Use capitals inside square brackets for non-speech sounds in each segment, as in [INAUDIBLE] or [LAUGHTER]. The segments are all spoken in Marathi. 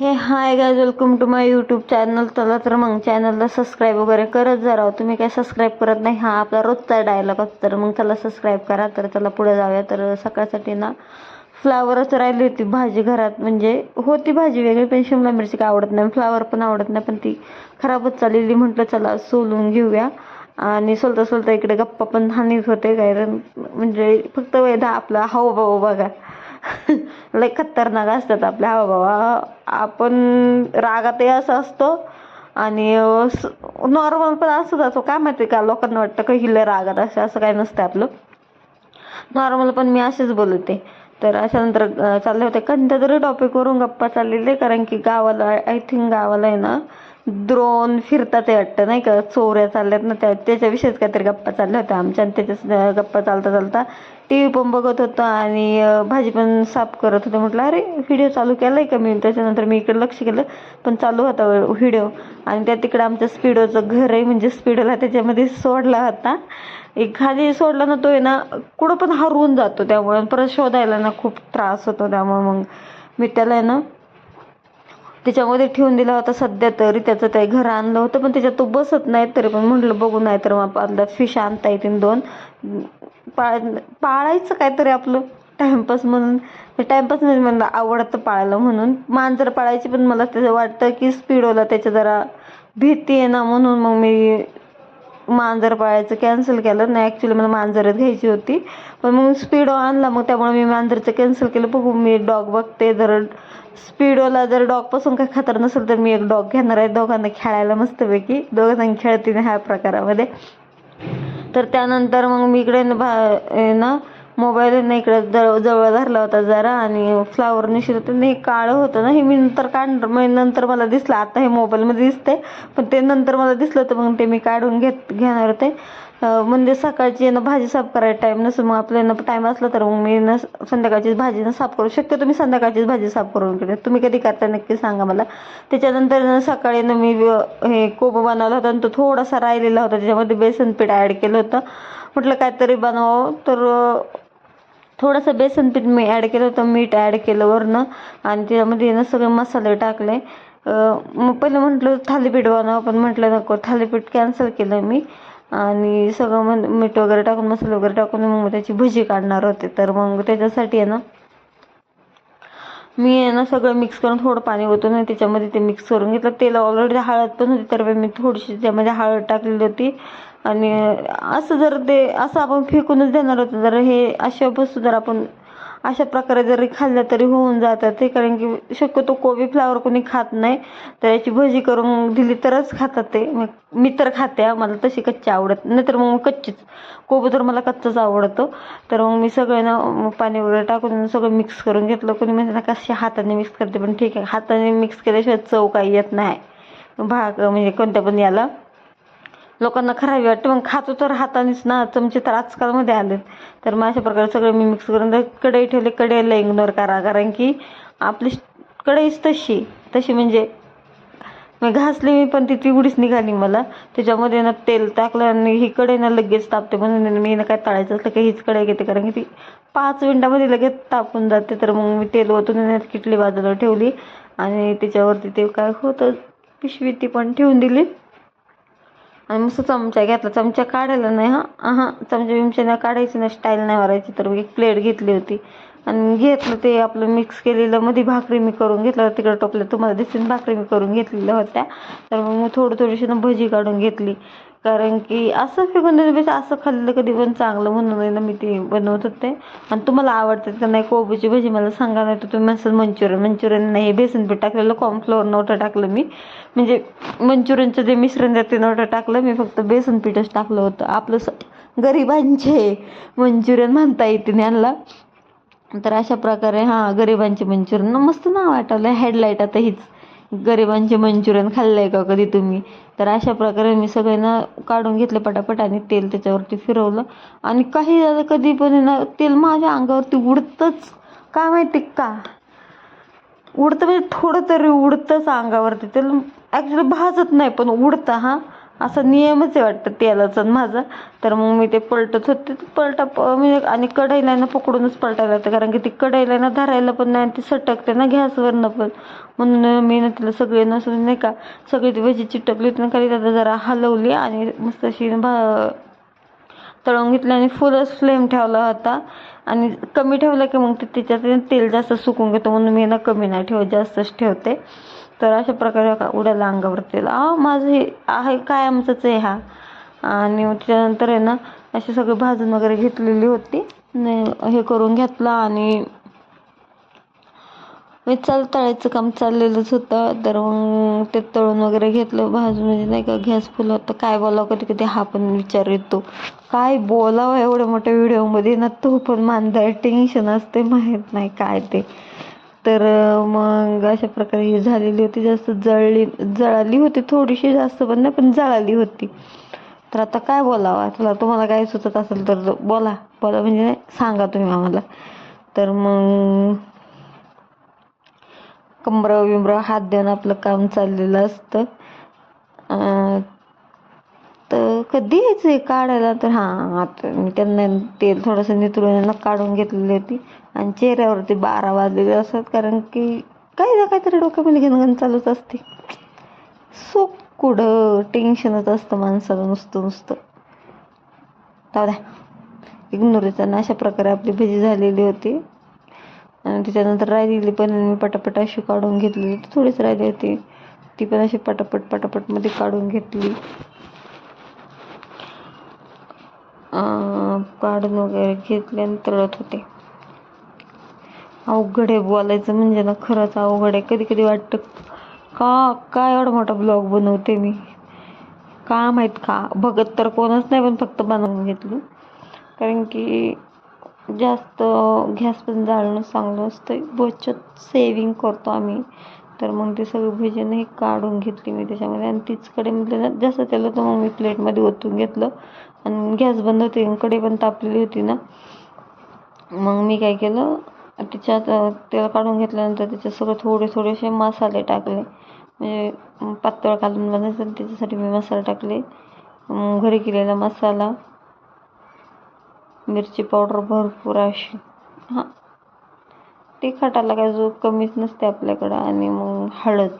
Hey hi guys welcome to my YouTube channel चला तर मग चॅनलला सबस्क्राईब वगैरे करत जा राव. तुम्ही काय सबस्क्राईब करत नाही? हा आपला रोजचा डायलॉग असतो. तर मग त्याला सबस्क्राईब करा. तर त्याला पुढे जाऊया. तर सकाळसाठी ना फ्लावरच राहिली होती भाजी घरात. म्हणजे होती भाजी वेगळी पण शिमला मिरची काय आवडत नाही. फ्लावर पण आवडत नाही पण ती खराबच चाललेली. म्हटलं चला सोलून घेऊया. आणि सोलता सोलता इकडे गप्पा पण हानीत होते. काय म्हणजे फक्त वैदा आपला हाव भाऊ बघा. [LAUGHS] लय खतरनाक असतात आपल्या बाबा आपण रागातही असं असतो आणि नॉर्मल पण असं असतो. काय माहिती का लोकांना वाटतं का हिले रागात असं असं काय नसतं आपलं. नॉर्मल पण मी असेच बोलते. तर अशा नंतर चालले होते. कोणत्या तरी टॉपिकवरून गप्पा चाललेले कारण की गावाला आय थिंक गावाला आहे ना द्रोण फिरतात ते वाटतं नाही का? चोऱ्या चालल्यात ना त्या त्याच्याविषयीच काहीतरी गप्पा चालल्या होत्या आमच्या आणि त्याच्याच गप्पा चालता चालता टी व्ही पण बघत होतो आणि भाजी पण साफ करत होते. म्हटलं अरे व्हिडिओ चालू केलाय का मी? त्याच्यानंतर मी इकडे लक्ष केलं पण चालू होता व्हिडिओ. आणि त्या तिकडे आमच्या स्पीडोचं घर आहे म्हणजे स्पीडोला त्याच्यामध्ये सोडला होता. एक खाली सोडला ना तो आहे ना कुठं पण हरवून जातो त्यामुळे परत शोधायला ना खूप त्रास होतो त्यामुळे मग. मी त्याला आहे ना त्याच्यामध्ये ठेवून दिला होता सध्या तरी त्याचं ते घर आणलं होतं पण त्याच्यात तो बसत नाही तरी पण म्हटलं बघू नाही तर मग आपल्याला फिश आणता येतील दोन. पाळ पाळायचं काहीतरी आपलं टाइमपास म्हणून. म्हणजे टाइमपास म्हणजे मला आवडतं पाळायला म्हणून. मांजर पाळायची पण मला त्याचं वाटतं की स्पीडोला त्याच्या जरा भीती आहे ना म्हणून मग मी मांजर पाळायचं कॅन्सल केलं. नाही ॲक्च्युली मला मांजरच घ्यायची होती. पण मग स्पीडो आणला मग त्यामुळे मी मांजरचं कॅन्सल केलं. बघू मी डॉग बघते जर स्पीडोला जर डॉगपासून काय खतर नसेल तर मी एक डॉग घेणार आहे. दोघांना खेळायला मस्तपैकी. दोघांना खेळतील ह्या प्रकारामध्ये. तर त्यानंतर मग मी इकडे भा ना मोबाईल इकडे जवळ जवळ धरला होता जरा आणि फ्लावर निशित होतं. हे काळं होतं ना. हे मी नंतर काढणार. मग नंतर मला दिसलं. आता हे मोबाईलमध्ये दिसते पण ते नंतर मला दिसलं तर मग ते मी काढून घेत घेणार होते. म्हणजे सकाळची ना भाजी साफ करायला टाईम नसेल मग आपल्याला टाईम असला तर मग मी ना संध्याकाळचीच भाजी ना साफ करू शकते. तुम्ही संध्याकाळचीच भाजी साफ करून घेते तुम्ही कधी करता नक्की सांगा मला. त्याच्यानंतर ना सकाळी ना मी हे कोबा बनवला होता आणि तो थोडासा राहिलेला होता. त्याच्यामध्ये बेसन पीठ ॲड केलं होतं. म्हटलं काहीतरी बनवावं. तर थोडंसं बेसन पीठ मी ॲड केलं होतं. मीठ ॲड केलं वरनं. आणि त्याच्यामध्ये ना सगळे मसाले टाकले. मग पहिलं म्हटलं थालीपीठ बनवा पण म्हटलं नको. थालीपीठ कॅन्सल केलं मी. आणि सगळं मग मीठ वगैरे टाकून मसाले वगैरे टाकून मग त्याची भजी काढणार होते. तर मग त्याच्यासाठी आहे ना मी आहे ना सगळं मिक्स करून थोडं पाणी ओतून आणि त्याच्यामध्ये ते मिक्स करून घेतलं. तेल ऑलरेडी हळद पण होती तर मी थोडीशी त्यामध्ये हळद टाकलेली होती. आणि असं जर ते असं आपण फेकूनच देणार होतं जर हे अशा वस्तू जर आपण अशा प्रकारे जरी खाल्लं तरी होऊन जातात ते कारण की शक्यतो कोबी फ्लावर कोणी खात नाही तर याची भजी करून दिली तरच खातात ते. मग मी तर खाते मला तशी कच्ची आवडत नाही तर मग कच्चीच. कोबी तर मला कच्चाच आवडतो. तर मग मी सगळ्यांना पाणी वगैरे टाकून सगळं मिक्स करून घेतलं. कोणी म्हणते ना कशी हाताने मिक्स करते. पण ठीक आहे हाताने मिक्स केल्याशिवाय चव काही येत नाही. भाग म्हणजे कोणत्या पण याला. लोकांना खराबी वाटते. मग खातो तर हातानेच ना चमचे तर आजकालमध्ये आलेत. तर मग अशा प्रकारे सगळं मी मिक्स करून तर कढई ठेवले कढईला इग्नोर करा. कारण की आपली कढईच तशी. तशी म्हणजे मी घासली मी पण ती तिवडीच निघाली मला. त्याच्यामध्ये ना तेल टाकलं आणि ही कढई ना लगेच तापते. म्हणून मी ना काय तळायचं असलं की हीच कढई घेते. कारण की ती पाच मिनटामध्ये लगेच तापून जाते. तर मग मी तेल ओतून किटली बाजूला ठेवली. आणि त्याच्यावरती ते काय होतं पिशवी ती पण ठेवून दिली. आणि मस्त चमचा घेतला. चमचा काढायला नाही हां. हां चमचा बिमच्याने काढायची ना स्टाईल नाही मारायची तर मग एक प्लेट घेतली होती. आणि घेतलं ते आपलं मिक्स केलेलं. मध्ये भाकरी मी करून घेतलं तिकडे टोपलं तुम्हाला दिसून भाकरी मी करून घेतलेल्या होत्या. तर मग मी थोडी थोडीशी ना भजी काढून घेतली. कारण की असं फेकून म्हणजे देण्यापेक्षा असं खाल्लं कधी पण चांगलं म्हणून आहे ना मी ते बनवत होते. आणि तुम्हाला आवडतात का नाही कोबीची भजी मला सांगा नाही तर तुम्ही म्हणसाल मंचुरियन मंचुरियन नाही बेसन पीठ टाकलेलं कॉर्नफ्लोअर नव्हतं टाकलं मी. म्हणजे मंचुरियनचं जे मिश्रण आहे ते नव्हतं टाकलं मी फक्त बेसन पीठच टाकलं होतं. आपलं स गरिबांचे मंचुरियन म्हणता येते त्यांना तर अशा प्रकारे हां गरिबांचे मंचुरियन. मस्त नाव आठवलं हेडलाईट आता हीच. गरिबांचे मंचुरियन खाल्लंय का कधी तुम्ही? तर अशा प्रकारे मी सगळ्यांना काढून घेतलं पटापट आणि तेल त्याच्यावरती फिरवलं. आणि काही झालं कधी पण ना तेल माझ्या अंगावरती उडतंच. काय माहिती का? उडतं म्हणजे थोडं तरी उडतंच अंगावरती. तेल ॲक्च्युली भाजत नाही पण उडतं हां. असा नियमच आहे वाटतं तेलाचा आणि माझा. तर मग मी ते पलटत होते. पलटा प- म्हणजे आणि कढईला ना पकडूनच पलटायला लागतं. कारण की ती कढईला ना धरायला पण नाही आणि ती सटकते ना गॅसवरनं पण. म्हणून मी ना तिला सगळे नसून नाही का सगळी ती भजी चिटकली होती ना खाली त्याला जरा हलवली आणि मस्त अशी भा तळून घेतली आणि फुलच फ्लेम ठेवला होता. आणि कमी ठेवलं की मग ते त्याच्यात तेल जास्त सुकून घेतो. म्हणून मी ना कमी नाही ठेवत जास्तच ठेवते. तर अशा प्रकारे उड्याला उडाला अंगावर तेल अहो माझं हे आहे काय आमचंच आहे हा. आणि त्याच्यानंतर आहे ना अशी सगळी भाजून वगैरे घेतलेली होती. हे करून घेतला आणि मी चाल तळायचं काम चाललेलंच होतं. तर मग ते तळून वगैरे घेतलं भाजून म्हणजे नाही का गॅस फुल होतं. काय बोलावं कधी कधी हा पण विचार येतो. काय बोलावं एवढ्या मोठ्या व्हिडिओमध्ये ना तो पण मानदाय टेन्शन असते माहीत नाही काय ते. तर मग अशा प्रकारे ही झालेली होती. जास्त जळली जळाली होती थोडीशी जास्त पण नाही पण जळाली होती. तर आता काय बोलावं? तुला तुम्हाला काय सुचत असेल तर बोला. बोला म्हणजे सांगा तुम्ही आम्हाला. तर मग कंबर बिंबरं हात देऊन आपलं काम चाललेलं असतं. कधी यायचं काढायला तर हां आता मी त्यांना तेल थोडंसं नितळून काढून घेतलेली होती. आणि चेहऱ्यावरती बारा वाजलेले असतात कारण की काही ना काहीतरी डोक्यामध्ये घनघन चालूच असते. सो कुठं? टेन्शनच असतं माणसाला नुसतं नुसतं. जाऊ द्या. इग्नोरेच आणि अशा प्रकारे आपली भजी झालेली होती. आणि त्याच्यानंतर राहिलेली पण मी पटापट अशी काढून घेतलेली थोडीच राहिली होती. ती पण अशी पटापट पटापटमध्ये काढून घेतली. काढून वगैरे घेतले आणि तळत होते. अवघड आहे बोलायचं म्हणजे ना खरंच अवघड आहे. कधी कधी वाटतं का काय एवढा मोठा ब्लॉग बनवते मी? का माहीत का? बघत तर कोणच नाही पण फक्त बनवून घेतलं. कारण की जास्त गॅस पण जाळणं चांगलं असतं बचत सेविंग करतो आम्ही. तर मग ते सगळं भजन काढून घेतली मी त्याच्यामध्ये. आणि तीच कडे म्हटलं ना जास्त तेल होतं मग मी प्लेटमध्ये ओतून घेतलं. आणि गॅस बंद होते कडे पण तापलेली होती ना. मग मी काय केलं त्याच्यात तेल काढून घेतल्यानंतर त्याच्यात सगळं थोडे थोडेसे मसाले टाकले. म्हणजे पातळ कालून बनायचं त्याच्यासाठी मी मसाले टाकले. घरी केलेला मसाला मिरची पावडर भरपूर अशी. हां. तिखटाला काय जो कमीच नसते आपल्याकडं. आणि मग हळद.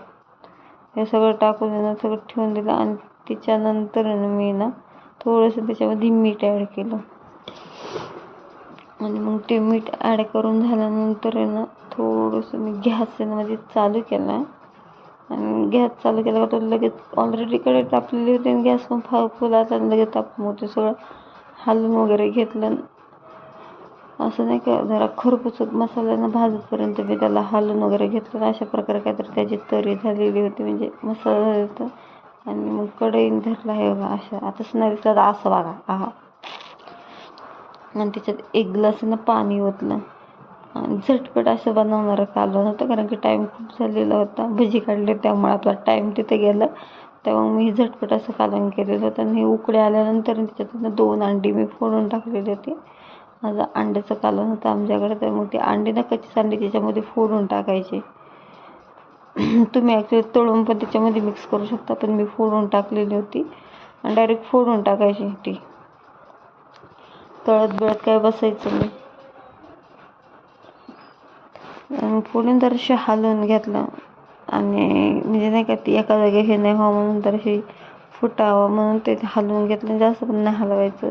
हे सगळं टाकून आहे सगळं ठेवून दिलं आणि त्याच्यानंतर मी ना थोडंसं त्याच्यामध्ये मीठ ॲड केलं. आणि मग ते मीठ ॲड करून झाल्यानंतर आहे ना थोडंसं मी गॅस आहे ना चालू केला आणि गॅस चालू केला का तो लगेच ऑलरेडी कडे तापलेली होती आणि गॅस पण फा फुलाचा आणि लगेच तापून होते सगळं हालून वगैरे घेतलं. असं नाही का जरा खरपूस मसाल्यानं भाजतपर्यंत मी त्याला हलवून वगैरे घेतलं आणि अशा प्रकारे काहीतरी त्याची तरी झालेली होती म्हणजे मसाला होता. आणि मग कढईन धरला हे बघा अशा. आताच नाही दिसलं तर असं बघा आहा. आणि त्याच्यात एक ग्लास ना पाणी ओतलं. आणि झटपट असं बनवणारं कालवण होतं कारण की टाईम खूप झालेला होता. भजी काढले त्यामुळे आपला टाईम तिथे गेला. तेव्हा मी झटपट असं कालवण केलेलं होतं आणि हे उकडे आल्यानंतर त्याच्यातून दोन अंडी मी फोडून टाकलेली होती. माझं अंड्याचं कालन होतं आमच्याकडे तर मग ती अंडी ना कच्चीच अंडी त्याच्यामध्ये फोडून टाकायची. [CLEARS THROAT] तुम्ही ॲक्च्युली तळून पण त्याच्यामध्ये मिक्स करू शकता पण मी फोडून टाकलेली होती. आणि डायरेक्ट फोडून टाकायची ती. तळत बिळत काय बसायचं नाही. आणि फोडून जराशी हालवून घेतलं. आणि म्हणजे नाही का ती एका जागी हे नाही व्हावं म्हणून जराशी फुटावं म्हणून ते हलवून घेतलं. जास्त पण नाही हलवायचं.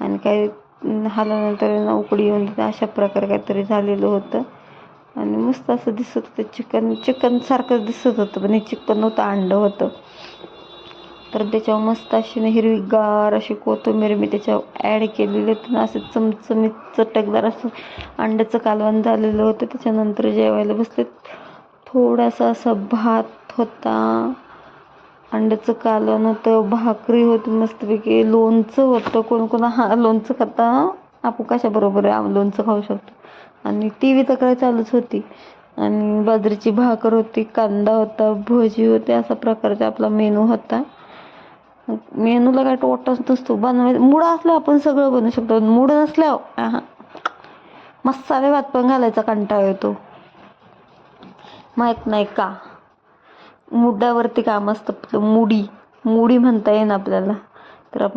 आणि काही हलवल्यानंतर उकडी येऊन देते अशा प्रकारे काहीतरी झालेलं होतं. आणि मस्त असं दिसत होतं चिकन चिकन सारखं दिसत होतं पण हे चिकन नव्हतं अंडं होतं. तर त्याच्यावर मस्त अशी ना हिरवीगार अशी कोथिंबीर मी त्याच्यावर ॲड केलेली होती. ना असं चमचमीत चटकदार असं अंड्याचं कालवण झालेलं होतं. त्याच्यानंतर जेवायला बसले थोडासा असा भात होता. अंड्याचं कालवण होतं भाकरी होती मस्तपैकी. लोणचं होतं कोण कोण हा लोणचं खाता आपण कशाबरोबर आहे? लोणचं खाऊ शकतो. आणि टी व्ही तक्रार चालूच होती. आणि बाजरीची भाकर होती कांदा होता भजी होते असा प्रकारचा आपला मेनू होता. मेनूला काय टोटाच नसतो. बनवायचं मूड असल्यावर आपण सगळं बनवू शकतो. मूड नसल्यावर आहा. मसाले भात पण घालायचा कंटाळा येतो. माहीत नाही का? मुडावरती काम असतं. आपलं मुडी. मुडी म्हणता येईन आपल्याला.